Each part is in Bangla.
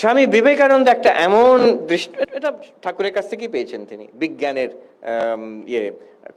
স্বামী বিবেকানন্দ একটা এমন দৃষ্টি, এটা ঠাকুরের কাছ থেকেই পেয়েছেন তিনি, বিজ্ঞানের ইয়ে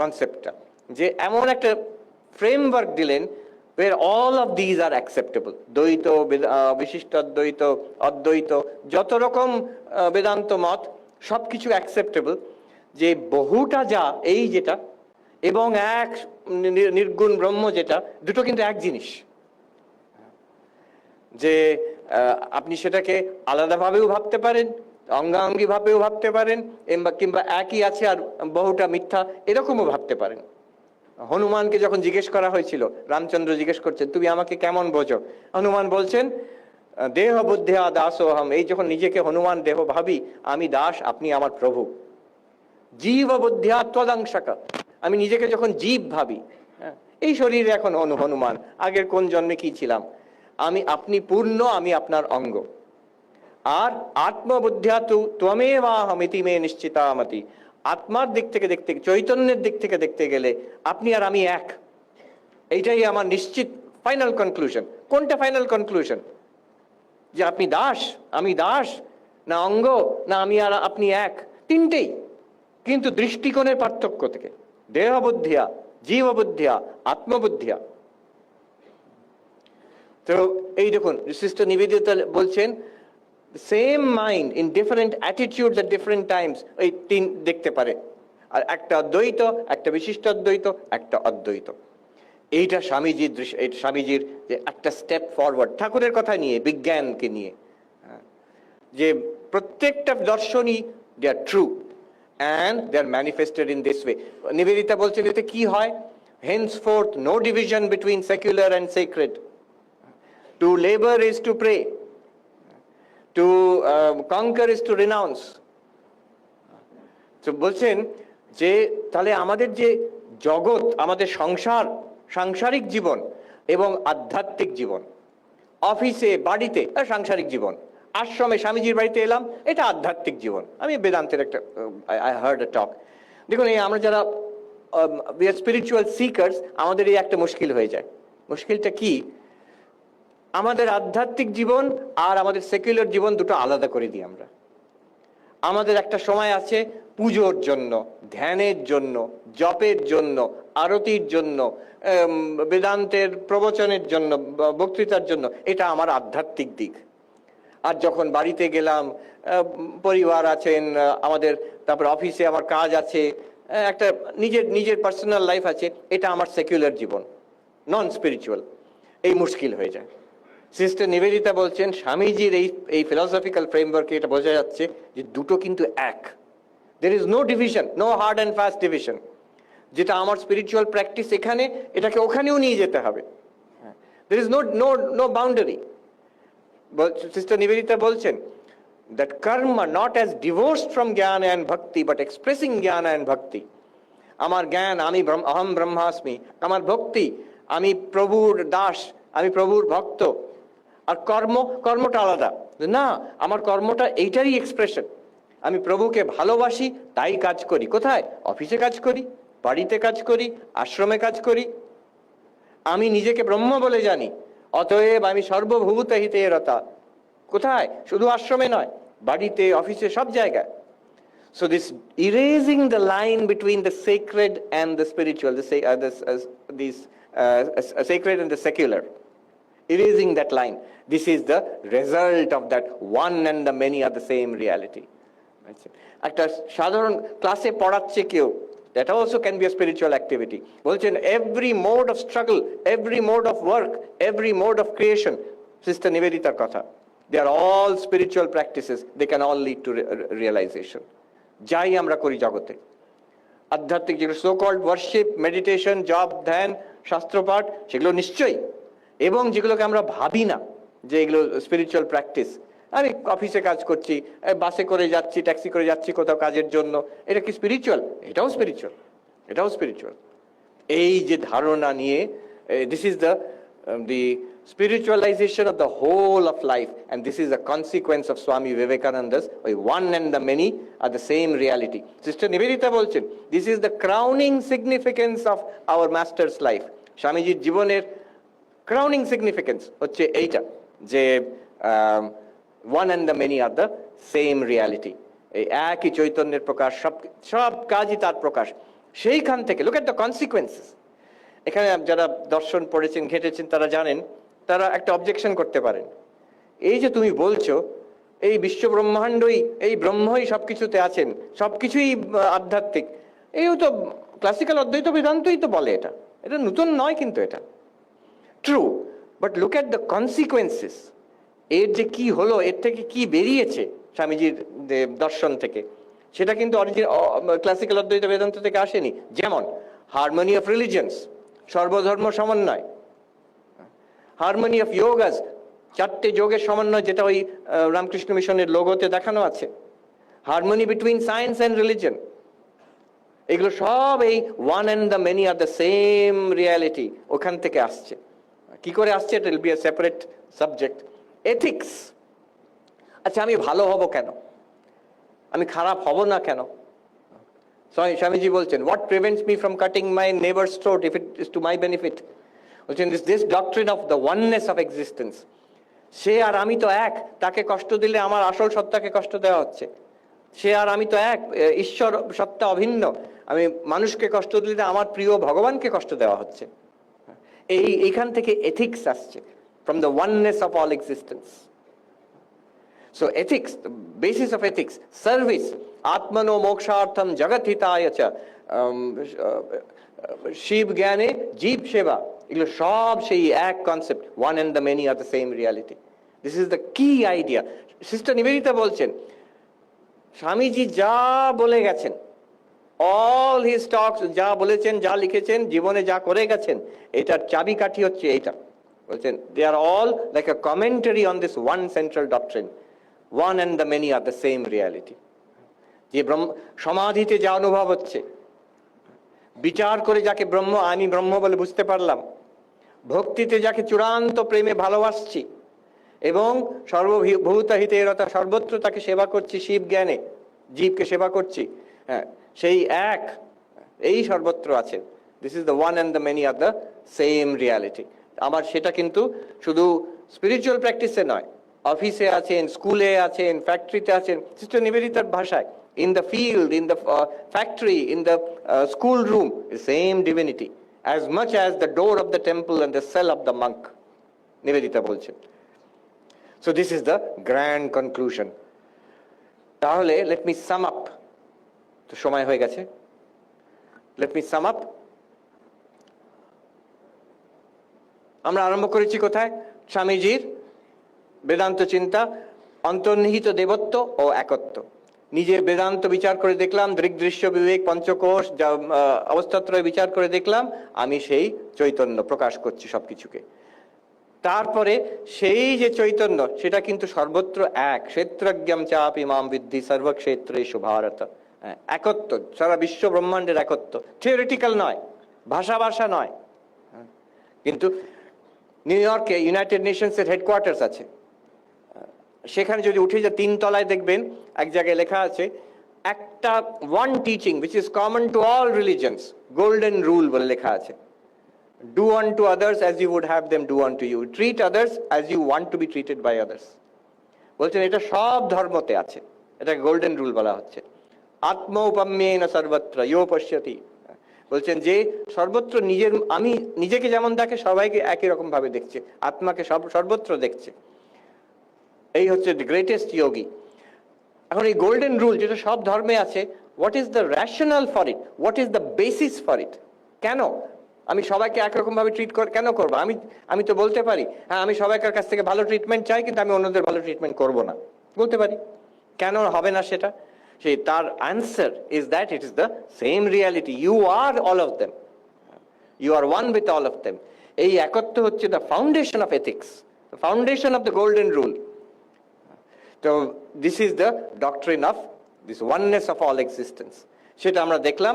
কনসেপ্টটা যে এমন একটা ফ্রেমওয়ার্ক দিলেন where all of these are acceptable দ্বৈত বিশিষ্ট, অদ্বৈত অদ্বৈত, যত রকম বেদান্ত মত, সবকিছু অ্যাকসেপ্টেবল যে বহুটা যা, এই যেটা, এবং এক নির্গুণ ব্রহ্ম যেটা, দুটো কিন্তু এক জিনিস। যে আপনি সেটাকে আলাদাভাবেও ভাবতে পারেন অঙ্গাঙ্গি ভাবেও ভাবতে পারেন কিংবা একই আছে আর বহুটা মিথ্যা এরকমও ভাবতে পারেন। হনুমানকে যখন জিজ্ঞেস করা হয়েছিল রামচন্দ্র জিজ্ঞেস করছেন তুমি আমাকে কেমন বোঝো? হনুমান বলছেন দেহ বুদ্ধিয়া দাস হম এই যখন নিজেকে হনুমান দেহ ভাবি আমি দাস আপনি আমার প্রভু। জীব বুদ্ধিয়া ত্বদাংশকা। আমি নিজেকে যখন জীব ভাবি হ্যাঁ, এই শরীরে এখন হনুমান আগের কোন জন্মে কি ছিলাম? আমি আপনি পূর্ণ, আমি আপনার অঙ্গ। আর আত্মবুদ্ধিয়া তু ত্বমেবাহমিতি মে নিশ্চিতামতি। আত্মার দিক থেকে দেখতে, চৈতন্যের দিক থেকে দেখতে গেলে আপনি আর আমি এক। এইটাই আমার নিশ্চিত ফাইনাল কনক্লুশন কোনটা ফাইনাল কনক্লুশন যে আপনি দাস, আমি দাস, না অঙ্গ, না আমি আর আপনি এক। তিনটেই। কিন্তু দৃষ্টিকোণের পার্থক্য থেকে। দেহবুদ্ধিয়া, জীববুদ্ধিয়া, আত্মবুদ্ধিয়া। তো এই দেখুন সিস্টার নিবেদিতা বলছেন same mind in different attitudes at different times এই তিন দেখতে পারে। আর একটা দ্বৈত একটা বিশিষ্ট অদ্বৈত একটা অদ্বৈত। এইটা স্বামীজির দৃশ্য স্বামীজির যে একটা স্টেপ ফরওয়ার্ড ঠাকুরের কথা নিয়ে বিজ্ঞানকে নিয়ে। হ্যাঁ, যে প্রত্যেকটা দর্শনই they are true and they are manifested in this way Nivedita বলছেন এতে কি হয়? Henceforth no division between secular and sacred To labor is to pray. To um, conquer is to renounce. তো বলছেন যে তাহলে আমাদের যে জগৎ আমাদের সংসার সাংসারিক জীবন এবং আধ্যাত্মিক জীবন অফিসে বাড়িতে সাংসারিক জীবন। আশ্রমে স্বামীজির বাড়িতে এলাম এটা আধ্যাত্মিক জীবন। আমি বেদান্তের একটা আই হার্ড এ টক দেখুন এই আমরা যারা স্পিরিচুয়াল সিকার্স আমাদের এই একটা মুশকিল হয়ে যায়। মুশকিলটা কি? আমাদের আধ্যাত্মিক জীবন আর আমাদের সেকুলার জীবন দুটো আলাদা করে দিই আমরা। আমাদের একটা সময় আছে পুজোর জন্য, ধ্যানের জন্য, জপের জন্য, আরতির জন্য বেদান্তের প্রবচনের জন্য বক্তৃতার জন্য, এটা আমার আধ্যাত্মিক দিক। আর যখন বাড়িতে গেলাম পরিবার আছেন আমাদের, তারপর অফিসে আমার কাজ আছে একটা নিজের নিজের পার্সোনাল লাইফ আছে, এটা আমার সেকুলার জীবন নন স্পিরিচুয়াল এই মুশকিল হয়ে যায়। সিস্টার নিবেদিতা বলছেন, স্বামীজির এই এই ফিলসফিক্যাল ফ্রেমওয়ার্কে এটা বোঝা যাচ্ছে যে দুটো কিন্তু এক। There is no division no hard and fast division যেটা আমার স্পিরিচুয়াল প্র্যাকটিস এখানে, এটাকে ওখানেও নিয়ে যেতে হবে। There is no no no boundary sister Nivedita বলছেন that karma not as divorced from jnana and bhakti, but expressing jnana and bhakti আমার জ্ঞান, আমি অহম ব্রহ্মাস্মি। আমার ভক্তি, আমি প্রভুর দাস, আমি প্রভুর ভক্ত। আর কর্ম কর্মটা আলাদা। না আমার কর্মটা এইটারই এক্সপ্রেশন আমি প্রভুকে ভালোবাসি তাই কাজ করি। কোথায়? অফিসে কাজ করি বাড়িতে কাজ করি আশ্রমে কাজ করি। আমি নিজেকে ব্রহ্ম বলে জানি অতএব আমি সর্বভূত হিতে কোথায়? শুধু আশ্রমে নয় বাড়িতে অফিসে সব জায়গায়। So this erasing the line between the sacred and the spiritual, the sa- and this, uh, erasing that line. This is the result of that one and the many are the same reality. আচ্ছা, একটা সাধারণ ক্লাসে পড়াচ্ছে কেউ that also can be a spiritual activity. বলছেন every mode of struggle, every mode of work, every mode of creation, Sister Niveditaর কথা, they are all spiritual practices. They can all lead to re- re- realization. যাই আমরা করি জগতে আধ্যাত্মিক যেগুলো সো কল্ড ওয়ার্শিপ মেডিটেশন জব ধ্যান শাস্ত্রপাঠ সেগুলো নিশ্চয়ই এবং যেগুলোকে আমরা ভাবি না, যে এগুলো স্পিরিচুয়াল প্র্যাকটিস আমি অফিসে কাজ করছি বাসে করে যাচ্ছি ট্যাক্সি করে যাচ্ছি কোথাও কাজের জন্য। এটা কি স্পিরিচুয়াল এটাও স্পিরিচুয়াল এটাও স্পিরিচুয়াল এই যে ধারণা নিয়ে this is the the spiritualisation of the whole of life and this is the consequence of Swami Vivekananda ওই one and the many are the same reality sister Nivedita বলছেন this is the crowning significance of our master's life স্বামীজির জীবনের ক্রাউনিং সিগনিফিকেন্স হচ্ছে এইটা, যে one and the many are the same reality এই একই চৈতন্যের প্রকাশ, সব সব কাজই তার প্রকাশ। সেইখান থেকে লুক এট দ্য কনসিকুয়েন্সেস এখানে যারা দর্শন পড়েছেন, ঘেটেছেন, তারা জানেন, তারা একটা অবজেকশন করতে পারেন। এই যে তুমি বলছো, এই বিশ্ব ব্রহ্মাণ্ডই এই ব্রহ্মই সব কিছুতে আছেন সব কিছুই আধ্যাত্মিক। এইও তো ক্লাসিক্যাল অদ্বৈত বেদান্তই তো বলে এটা। এটা নতুন নয় কিন্তু এটা। True but look at the consequences এর যে কি হলো, এর থেকে কি বেরিয়েছে স্বামীজির দর্শন থেকে, সেটা কিন্তু অরিজিন ক্লাসিক্যাল অদ্বৈত বেদান্ত থেকে আসেনি। যেমন হারমোনি অফ রিলিজিয়ন্স সর্বধর্ম সমন্বয় হারমোনি অফ যোগাস চারটে যোগের সমন্বয় যেটা ওই রামকৃষ্ণ মিশনের লোগোতে দেখানো আছে। Harmony between science and religion এগুলো সব এই one and the many are the same reality ওখান থেকে আসছে। কি করে আসছে? এটা be a separate subject ethics আচ্ছা আমি ভালো হব কেন? আমি খারাপ হব না কেন? স্বামী স্বামীজি বলছেন what prevents me from cutting my neighbour throat if it is to my benefit বলছেন this this doctrine of the oneness of existence সে আর আমি তো এক, তাকে কষ্ট দিলে আমার আসল সত্তাকে কষ্ট দেওয়া হচ্ছে। সে আর আমি তো এক ঈশ্বর সত্তা অভিন্ন। আমি মানুষকে কষ্ট দিলে আমার প্রিয় ভগবানকে কষ্ট দেওয়া হচ্ছে। এই এইখান থেকে এথিক্স আসছে from the oneness of all existence so ethics basis of ethics service hitaya cha, um, uh, Shiva জ্ঞানে জীব সেবা এগুলো সব সেই এক concept one and the many are the same reality this is the key idea sister Nivedita বলছেন স্বামীজি যা বলে গেছেন অল হিজ টক্স যা বলেছেন, যা লিখেছেন, জীবনে যা করে গেছেন, এটার চাবিকাঠি হচ্ছে এইটা। বলছেন they are all like a commentary on this one central doctrine one and the many are the same reality যে ব্রহ্ম, সমাধিতে যা অনুভব হচ্ছে, বিচার করে যাকে ব্রহ্ম, আমি ব্রহ্ম বলে বুঝতে পারলাম, ভক্তিতে যাকে চূড়ান্ত প্রেমে ভালোবাসছি, এবং সর্বভূত হিতে সর্বত্র তাকে সেবা করছি, শিব জ্ঞানে, জীবকে সেবা করছি সেই এক, এই সর্বত্র আছে। This is the one and the many are the same reality আমার সেটা কিন্তু শুধু স্পিরিচুয়াল প্র্যাকটিসে নয়। অফিসে আছেন স্কুলে আছেন ফ্যাক্টরিতে আছেন সিস্টার নিবেদিতার ভাষায়। In the field in the factory in the schoolroom same divinity as much as the door of the temple and the cell of the monk Nivedita বলছেন। So this is the grand conclusion তাহলে লেট মি সাম আপ তো সময় হয়ে গেছে। লেট মি সাম আপ আমরা আরম্ভ করেছি কোথায়? স্বামীজির বেদান্ত চিন্তা অন্তর্নিহিত দেবত্ব ও একত্ব। নিজের বেদান্ত বিচার করে দেখলাম দৃগ্দৃশ্য বিবেক পঞ্চকোষ যা অবস্থাত্রয় বিচার করে দেখলাম আমি সেই চৈতন্য প্রকাশ করছি সবকিছুকে। তারপরে সেই যে চৈতন্য সেটা কিন্তু সর্বত্র এক ক্ষেত্রজ্ঞম চাপ ইমাম বিদ্ধি সর্বক্ষেত্রেষু ভারত। হ্যাঁ, একত্ব সারা বিশ্ব ব্রহ্মাণ্ডের একত্ব থিওরিটিক্যাল নয় ভাষা ভাষা নয়। হ্যাঁ, কিন্তু নিউ ইয়র্কে ইউনাইটেড নেশনসের হেডকোয়ার্টার্স আছে। সেখানে যদি উঠে যে তিন তলায় দেখবেন এক জায়গায় লেখা আছে একটা one teaching which is common to all religions golden rule বলে লেখা আছে। Do unto others as you would have them do unto you treat others as you want to be treated by others বলছেন এটা সব ধর্মতে আছে। এটা গোল্ডেন রুল বলা হচ্ছে। আত্মৌপম্যেন সর্বত্র, ইয় পশ্যতি। বলছেন যে, সর্বত্র নিজের, আমি নিজেকে যেমন দেখে, সবাইকে একই রকম ভাবে দেখছে। আত্মাকে সব, সর্বত্র দেখছে। এই হচ্ছে গ্রেটেস্ট ইয়োগী এখন এই গোল্ডেন রুল যেটা সব ধর্মে আছে what is the rationale for it what is the basis for it কেন? আমি সবাইকে একরকম ভাবে ট্রিট কর, কেন করব? আমি আমি তো বলতে পারি হ্যাঁ আমি সবাইকার কাছ থেকে ভালো ট্রিটমেন্ট চাই, কিন্তু আমি অন্যদের ভালো ট্রিটমেন্ট করব না। বলতে পারি। কেন হবে না সেটা? সেই তার answer is that it is the same reality you are all of them you are one with all of them এই একত্ব হচ্ছে the foundation of ethics foundation of the golden rule তো this is the doctrine of this oneness of all existence সেটা আমরা দেখলাম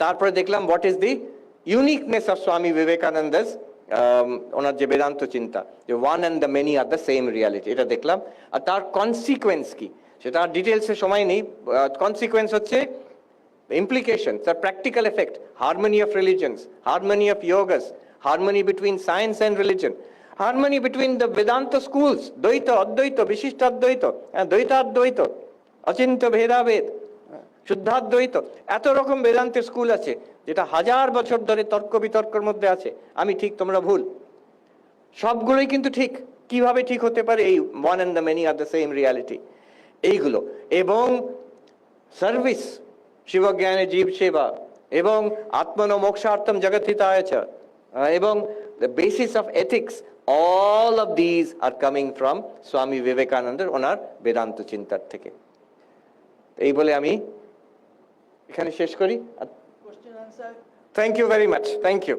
তারপরে দেখলাম what is the uniqueness of Swami Vivekananda's ওনার যে বেদান্ত চিন্তা যে one and the many are the same reality এটা দেখলাম আর তার কনসিকুয়েন্স কি সেটা আর ডিটেলসে সময় নেই। কনসিকোয়েন্স হচ্ছে ইমপ্লিকেশন তার practical effect harmony of রিলিজনস harmony of ইয়োগাস harmony between science and religion harmony between the Vedanta schools দ্বৈত অদ্বৈত বিশিষ্ট অদ্বৈত দ্বৈত অদ্বৈত অচিন্ত ভেদাভেদ শুদ্ধাদ্বৈত এত রকম বেদান্তের স্কুল আছে, যেটা হাজার বছর ধরে তর্ক বিতর্কের মধ্যে আছে। আমি ঠিক, তোমরা ভুল। সবগুলোই কিন্তু ঠিক। কীভাবে ঠিক হতে পারে? এই one and the many are the same reality এইগুলো। এবং সার্ভিস শিবজ্ঞানে জীব সেবা এবং আত্মন মোক্ষার্থম জগৎহিতায় এবং the basis of ethics all of these are coming from Swami বিবেকানন্দের ওনার বেদান্ত চিন্তার থেকে। এই বলে আমি এখানে শেষ করি। Thank you very much thank you